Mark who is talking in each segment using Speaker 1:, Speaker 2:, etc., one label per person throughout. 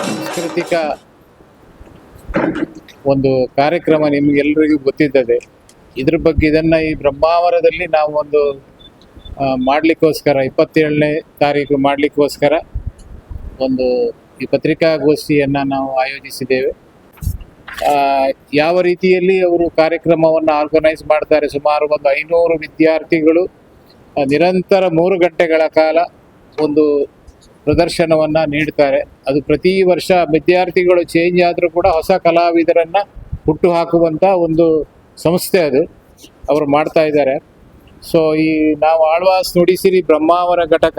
Speaker 1: ಸಾಂಸ್ಕೃತಿಕ ಒಂದು ಕಾರ್ಯಕ್ರಮ ನಿಮಗೆಲ್ಲರಿಗೂ ಗೊತ್ತಿದ್ದದೆ. ಇದ್ರ ಬಗ್ಗೆ ಇದನ್ನ ಈ ಬ್ರಹ್ಮಾವರದಲ್ಲಿ ನಾವು ಒಂದು ಮಾಡ್ಲಿಕ್ಕೋಸ್ಕರ, ಇಪ್ಪತ್ತೇಳನೇ ತಾರೀಕು ಮಾಡ್ಲಿಕ್ಕೋಸ್ಕರ ಒಂದು ಈ ಪತ್ರಿಕಾಗೋಷ್ಠಿಯನ್ನು ನಾವು ಆಯೋಜಿಸಿದ್ದೇವೆ. ಯಾವ ರೀತಿಯಲ್ಲಿ ಅವರು ಕಾರ್ಯಕ್ರಮವನ್ನು ಆರ್ಗನೈಸ್ ಮಾಡ್ತಾರೆ ಸುಮಾರು ಒಂದು ಐನೂರು ವಿದ್ಯಾರ್ಥಿಗಳು ನಿರಂತರ ಮೂರು ಗಂಟೆಗಳ ಕಾಲ ಒಂದು ಪ್ರದರ್ಶನವನ್ನ ನೀಡ್ತಾರೆ. ಅದು ಪ್ರತಿ ವರ್ಷ ವಿದ್ಯಾರ್ಥಿಗಳು ಚೇಂಜ್ ಆದರೂ ಕೂಡ ಹೊಸ ಕಲಾವಿದರನ್ನ ಹುಟ್ಟು ಹಾಕುವಂತ ಒಂದು ಸಂಸ್ಥೆ ಅದು ಅವರು ಮಾಡ್ತಾ ಇದ್ದಾರೆ. ಸೊ ಈ ನಾವು ಆಳ್ವಾಸ್ ನುಡಿಸಿರಿ ಬ್ರಹ್ಮಾವರ ಘಟಕ.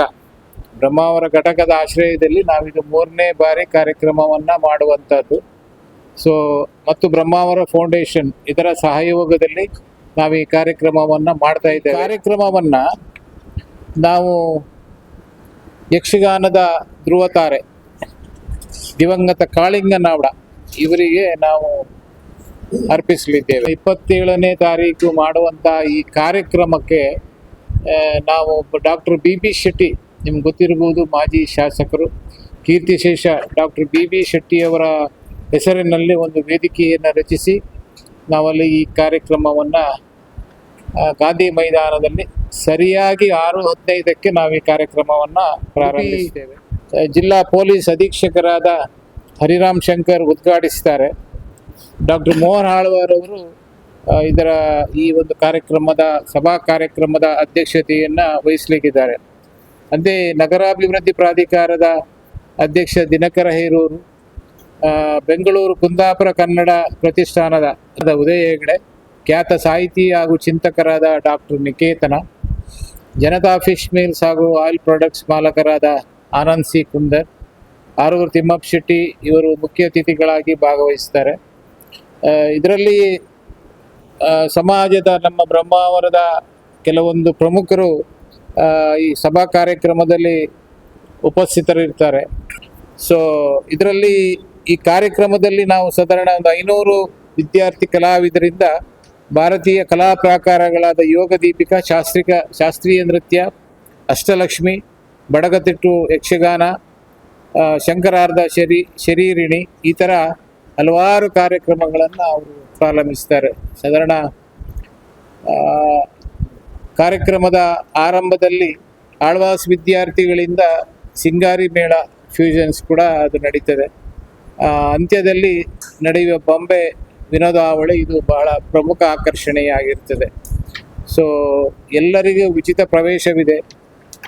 Speaker 1: ಬ್ರಹ್ಮಾವರ ಘಟಕದ ಆಶ್ರಯದಲ್ಲಿ ನಾವಿದು ಮೂರನೇ ಬಾರಿ ಕಾರ್ಯಕ್ರಮವನ್ನ ಮಾಡುವಂಥದ್ದು. ಸೊ ಮತ್ತು ಬ್ರಹ್ಮಾವರ ಫೌಂಡೇಶನ್ ಇದರ ಸಹಯೋಗದಲ್ಲಿ ನಾವು ಈ ಕಾರ್ಯಕ್ರಮವನ್ನ ಮಾಡ್ತಾ ಇದ್ದೇವೆ. ಕಾರ್ಯಕ್ರಮವನ್ನ ನಾವು ಯಕ್ಷಗಾನದ ಧ್ರುವತಾರೆ, ದಿವಂಗತ ಕಾಳಿಂಗನಾವಡ ಇವರಿಗೆ ನಾವು ಅರ್ಪಿಸಲಿದ್ದೇವೆ. ಇಪ್ಪತ್ತೇಳನೇ ತಾರೀಕು ಮಾಡುವಂಥ ಈ ಕಾರ್ಯಕ್ರಮಕ್ಕೆ ನಾವು ಡಾಕ್ಟರ್ ಬಿ ಬಿ ಶೆಟ್ಟಿ ನಿಮ್ಗೆ ಗೊತ್ತಿರಬಹುದು ಮಾಜಿ ಶಾಸಕರು ಕೀರ್ತಿಶೇಷ ಡಾಕ್ಟರ್ ಬಿ ಬಿ ಶೆಟ್ಟಿಯವರ ಹೆಸರಿನಲ್ಲಿ ಒಂದು ವೇದಿಕೆಯನ್ನು ರಚಿಸಿ ನಾವಲ್ಲಿ ಈ ಕಾರ್ಯಕ್ರಮವನ್ನು ಗಾಂಧಿ ಮೈದಾನದಲ್ಲಿ ಸರಿಯಾಗಿ ಆರು ಹದಿನೈದಕ್ಕೆ ನಾವು ಈ ಕಾರ್ಯಕ್ರಮವನ್ನು ಪ್ರಾರಂಭಿಸಿದ್ದೇವೆ ಜಿಲ್ಲಾ ಪೊಲೀಸ್ ಅಧೀಕ್ಷಕರಾದ ಹರಿರಾಮ್ ಶಂಕರ್ ಉದ್ಘಾಟಿಸ್ತಾರೆ. ಡಾಕ್ಟರ್ ಮೋಹನ್ ಆಳ್ವಾರ್ ಅವರು ಇದರ ಈ ಒಂದು ಕಾರ್ಯಕ್ರಮದ ಸಭಾ ಕಾರ್ಯಕ್ರಮದ ಅಧ್ಯಕ್ಷತೆಯನ್ನು ವಹಿಸಲಿಕ್ಕಿದ್ದಾರೆ. ಅಂತೆ ನಗರಾಭಿವೃದ್ಧಿ ಪ್ರಾಧಿಕಾರದ ಅಧ್ಯಕ್ಷ ದಿನಕರ ಹೇರೂರು ಬೆಂಗಳೂರು ಕುಂದಾಪುರ ಕನ್ನಡ ಪ್ರತಿಷ್ಠಾನದ ಉದಯ ಹೆಗಡೆ, ಖ್ಯಾತ ಸಾಹಿತಿ ಹಾಗೂ ಚಿಂತಕರಾದ doctor Niketana, Janata fish meals ಹಾಗೂ ಆಯಿಲ್ ಪ್ರಾಡಕ್ಟ್ಸ್ ಮಾಲಕರಾದ ಆನಂದ್ ಸಿ ಕುಂದರ್, ಆರೂರು ತಿಮ್ಮಪ್ಪ ಶೆಟ್ಟಿ ಇವರು ಮುಖ್ಯ ಅತಿಥಿಗಳಾಗಿ ಭಾಗವಹಿಸ್ತಾರೆ. ಇದರಲ್ಲಿ ಸಮಾಜದ ನಮ್ಮ ಬ್ರಹ್ಮಾವರದ ಕೆಲವೊಂದು ಪ್ರಮುಖರು ಈ ಸಭಾ ಕಾರ್ಯಕ್ರಮದಲ್ಲಿ ಉಪಸ್ಥಿತರಿರ್ತಾರೆ. ಸೊ ಇದರಲ್ಲಿ ಈ ಕಾರ್ಯಕ್ರಮದಲ್ಲಿ ನಾವು ಸಾಧಾರಣ ಒಂದು ಐನೂರು ವಿದ್ಯಾರ್ಥಿ ಕಲಾವಿದರಿಂದ ಭಾರತೀಯ ಕಲಾ ಪ್ರಾಕಾರಗಳಾದ ಯೋಗ ದೀಪಿಕಾ, ಶಾಸ್ತ್ರಿಕ, ಶಾಸ್ತ್ರೀಯ ನೃತ್ಯ, ಅಷ್ಟಲಕ್ಷ್ಮಿ, ಬಡಗತಿಟ್ಟು ಯಕ್ಷಗಾನ ಶಂಕರಾರ್ಧ ಶರೀ, ಶರೀರಿಣಿ ಈ ಥರ ಹಲವಾರು ಕಾರ್ಯಕ್ರಮಗಳನ್ನು ಅವರು ಪ್ರಾರಂಭಿಸ್ತಾರೆ. ಸಾಧಾರಣ ಕಾರ್ಯಕ್ರಮದ ಆರಂಭದಲ್ಲಿ ಆಳ್ವಾಸ್ ವಿದ್ಯಾರ್ಥಿಗಳಿಂದ ಸಿಂಗಾರಿ ಮೇಳ ಫ್ಯೂಷನ್ಸ್ ಕೂಡ ಅದು ನಡೀತದೆ. ಅಂತ್ಯದಲ್ಲಿ ನಡೆಯುವ ಬೊಂಬೆ ವಿನೋದಾವಳಿ ಇದು ಬಹಳ ಪ್ರಮುಖ ಆಕರ್ಷಣೆಯಾಗಿರ್ತದೆ. ಸೊ ಎಲ್ಲರಿಗೂ ಉಚಿತ ಪ್ರವೇಶವಿದೆ.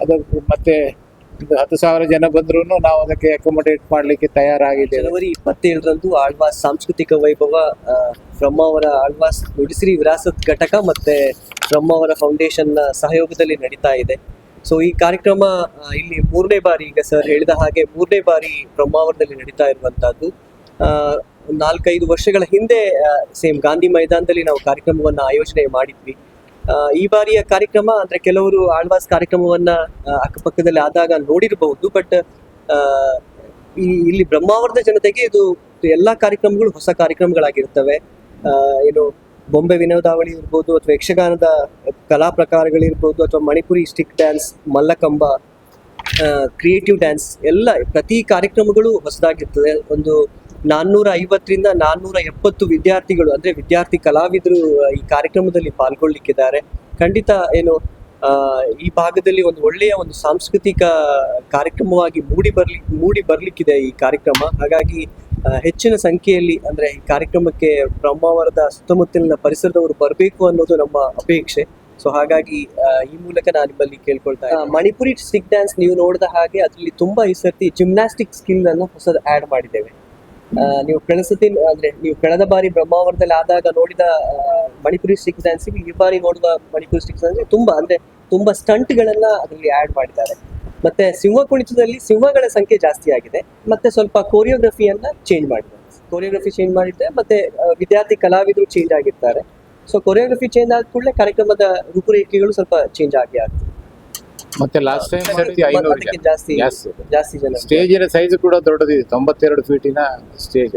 Speaker 1: ಅದಕ್ಕೆ ಮತ್ತೆ ಒಂದು ಹತ್ತು ಸಾವಿರ ಜನ ಬಂದ್ರೂ ನಾವು ಅದಕ್ಕೆ ಅಕೊಮೊಡೇಟ್ ಮಾಡಲಿಕ್ಕೆ ತಯಾರಾಗಿದೆ
Speaker 2: ಜನವರಿ ಇಪ್ಪತ್ತೇಳರಂದು ಆಳ್ವಾಸ್ ಸಾಂಸ್ಕೃತಿಕ ವೈಭವ ಬ್ರಹ್ಮ ಬ್ರಹ್ಮಾವರ ಆಳ್ವಾಸ್ ನುಡಿಸಿರಿ ವಿರಾಸತ್ ಘಟಕ ಮತ್ತೆ ಬ್ರಹ್ಮಾವರ ಫೌಂಡೇಶನ್ನ ಸಹಯೋಗದಲ್ಲಿ ನಡೀತಾ ಇದೆ. ಸೊ ಈ ಕಾರ್ಯಕ್ರಮ ಇಲ್ಲಿ ಮೂರನೇ ಬಾರಿ ಈಗ ಸರ್ ಹೇಳಿದ ಹಾಗೆ ಮೂರನೇ ಬಾರಿ ಬ್ರಹ್ಮಾವರದಲ್ಲಿ ನಡೀತಾ ಇರುವಂತಹದ್ದು. ನಾಲ್ಕೈದು ವರ್ಷಗಳ ಹಿಂದೆ ಸೇಮ್ ಗಾಂಧಿ ಮೈದಾನದಲ್ಲಿ ನಾವು ಕಾರ್ಯಕ್ರಮವನ್ನ ಆಯೋಜನೆ ಮಾಡಿದ್ವಿ. ಈ ಬಾರಿಯ ಕಾರ್ಯಕ್ರಮ ಅಂದ್ರೆ ಕೆಲವರು ಆಳ್ವಾಸ್ ಕಾರ್ಯಕ್ರಮವನ್ನ ಅಕ್ಕಪಕ್ಕದಲ್ಲಿ ಆದಾಗ ನೋಡಿರಬಹುದು ಬಟ್ ಈ, ಇಲ್ಲಿ ಬ್ರಹ್ಮಾವರದ ಜನತೆಗೆ ಇದು, ಎಲ್ಲಾ ಕಾರ್ಯಕ್ರಮಗಳು ಹೊಸ ಕಾರ್ಯಕ್ರಮಗಳಾಗಿರ್ತವೆ. ಏನು ಬೊಂಬೆ ವಿನೋದಾವಳಿ ಇರ್ಬೋದು ಅಥವಾ ಯಕ್ಷಗಾನದ ಕಲಾ ಪ್ರಕಾರಗಳಿರ್ಬೋದು ಅಥವಾ Manipuri stick dance, Mallakhamb creative dance ಎಲ್ಲ ಪ್ರತಿ ಕಾರ್ಯಕ್ರಮಗಳು ಹೊಸದಾಗಿರ್ತದೆ. ಒಂದು ನಾನ್ನೂರ ಐವತ್ತರಿಂದ ನಾನ್ನೂರ ಎಪ್ಪತ್ತು ವಿದ್ಯಾರ್ಥಿಗಳು ಅಂದರೆ ವಿದ್ಯಾರ್ಥಿ ಕಲಾವಿದರು ಈ ಕಾರ್ಯಕ್ರಮದಲ್ಲಿ ಪಾಲ್ಗೊಳ್ಳಿಕ್ಕಿದ್ದಾರೆ. ಖಂಡಿತ ಏನು ಈ ಭಾಗದಲ್ಲಿ ಒಂದು ಒಳ್ಳೆಯ ಒಂದು ಸಾಂಸ್ಕೃತಿಕ ಕಾರ್ಯಕ್ರಮವಾಗಿ ಮೂಡಿ ಬರ್ಲಿ, ಮೂಡಿ ಬರಲಿಕ್ಕಿದೆ ಈ ಕಾರ್ಯಕ್ರಮ. ಹಾಗಾಗಿ ಹೆಚ್ಚಿನ ಸಂಖ್ಯೆಯಲ್ಲಿ ಅಂದ್ರೆ ಈ ಕಾರ್ಯಕ್ರಮಕ್ಕೆ ಬ್ರಹ್ಮಾವರದ ಸುತ್ತಮುತ್ತಲಿನ ಪರಿಸರದವರು ಬರಬೇಕು ಅನ್ನೋದು ನಮ್ಮ ಅಪೇಕ್ಷೆ. ಸೊ ಹಾಗಾಗಿ ಈ ಮೂಲಕ ನಾನು ನಿಮ್ಮಲ್ಲಿ ಕೇಳ್ಕೊಳ್ತಾ ಇದ್ದೀನಿ. ಮಣಿಪುರಿ ಸ್ಟಿಕ್ ಡ್ಯಾನ್ಸ್ ನೀವು ನೋಡಿದ ಹಾಗೆ ಅದರಲ್ಲಿ ತುಂಬಾ ಈ ಸರ್ತಿ ಜಿಮ್ನಾಸ್ಟಿಕ್ ಸ್ಕಿಲ್ ಅನ್ನು ಹೊಸದು ಆಡ್ ಮಾಡಿದ್ದೇವೆ. ನೀವು ಕಳೆದ ಸತಿ ಅಂದ್ರೆ ನೀವು ಕಳೆದ ಬಾರಿ ಬ್ರಹ್ಮಾವರದಲ್ಲಿ ಆದಾಗ ನೋಡಿದ ಮಣಿಪುರಿ ಸ್ಟಿಕ್ ಡ್ಯಾನ್ಸ್ ಈ ಬಾರಿ ನೋಡಿದ ಮಣಿಪುರಿ ಸ್ಟಿಕ್ ಡ್ಯಾನ್ಸ್ ತುಂಬಾ ಅಂದ್ರೆ ತುಂಬಾ ಸ್ಟಂಟ್ ಗಳನ್ನ ಅದರಲ್ಲಿ ಆಡ್ ಮಾಡಿದ್ದಾರೆ. ಮತ್ತೆ ಸಿಂಹ ಕುಣಿತದಲ್ಲಿ ಸಿಂಹಗಳ ಸಂಖ್ಯೆ ಜಾಸ್ತಿ ಆಗಿದೆ. ಮತ್ತೆ ಸ್ವಲ್ಪ ಕೋರಿಯೋಗ್ರಫಿಯನ್ನ ಚೇಂಜ್ ಮಾಡಿದೆ ಕೋರಿಯೋಗ್ರಫಿ ಚೇಂಜ್ ಮಾಡಿದ್ದೆ ಮತ್ತೆ ವಿದ್ಯಾರ್ಥಿ ಕಲಾವಿದರು ಚೇಂಜ್ ಆಗಿರ್ತಾರೆ. ಸೊ ಕೊರಿಯೋಗ್ರಫಿ ಚೇಂಜ್ ಆದ ಕೂಡಲೇ ಕಾರ್ಯಕ್ರಮದ ರೂಪುರೇಖೆಗಳು ಸ್ವಲ್ಪ ಚೇಂಜ್ ಆಗಿ ಆಗ್ತದೆ.
Speaker 1: ಮತ್ತೆ ಲಾಸ್ಟ್ ಟೈಮ್
Speaker 2: ಜಾಸ್ತಿ
Speaker 1: ಜಾಸ್ತಿ
Speaker 2: ಜಾಸ್ತಿ ಜನ
Speaker 1: ಸ್ಟೇಜಿನ ಸೈಜ್ ಕೂಡ ದೊಡ್ಡದಿದೆ. ತೊಂಬತ್ತೆರಡು ಫೀಟಿನ ಸ್ಟೇಜ್